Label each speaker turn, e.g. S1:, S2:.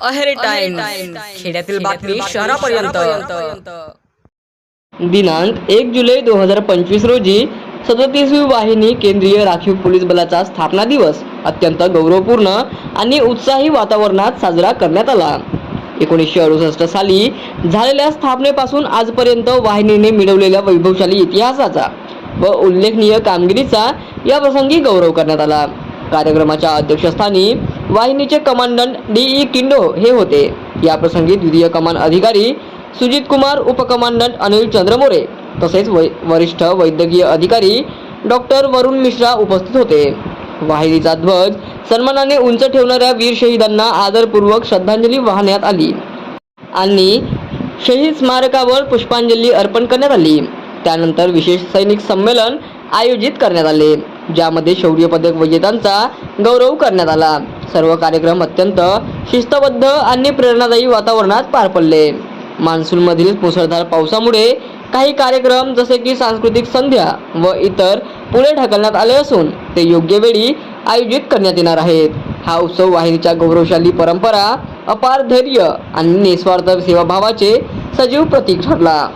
S1: Aheri time खेड्यातील बातमी शहरापर्यंत.
S2: दिनांक एक जुलै दोन हजार पंचवीस रोजी सदतीसवी वाहिनी केंद्रीय राखीव पोलीस बलाचा स्थापना दिवस अत्यंत गौरवपूर्ण आणि उत्साही वातावरणात साजरा करण्यात आला. एकोणीसशे अडुसष्ट साली झालेल्या स्थापनेपासून आजपर्यंत वाहिनीने मिळवलेल्या वैभवशाली इतिहासाचा व उल्लेखनीय कामगिरीचा या प्रसंगी गौरव करण्यात आला. कार्यक्रमाच्या अध्यक्षस्थानी वाहिनीचे कमांडंट डी ई किंडो हे होते. याप्रसंगी द्वितीय कमान अधिकारी सुजित कुमार उपकमांडंट अनिल चंद्रमोरे तसेच वै वरिष्ठ वैद्यकीय अधिकारी डॉक्टर वरुण मिश्रा उपस्थित होते. वाहिनीचा ध्वज सन्मानाने उंच ठेवणाऱ्या वीर शहीदांना आदरपूर्वक श्रद्धांजली वाहण्यात आली आणि शहीद स्मारकावर पुष्पांजली अर्पण करण्यात आली. त्यानंतर विशेष सैनिक संमेलन आयोजित करण्यात आले ज्यामध्ये शौर्य पदक विजेत्यांचा गौरव करण्यात आला. सर्व कार्यक्रम अत्यंत शिस्तबद्ध आणि प्रेरणादायी वातावरणात पार पडले. मान्सूनमधील मुसळधार पावसामुळे काही कार्यक्रम जसे की सांस्कृतिक संध्या व इतर पुढे ढकलण्यात आले असून ते योग्य वेळी आयोजित करण्यात येणार आहेत. हा उत्सव वाहिनीच्या गौरवशाली परंपरा अपार धैर्य आणि निस्वार्थ सेवाभावाचे सजीव प्रतीक ठरला.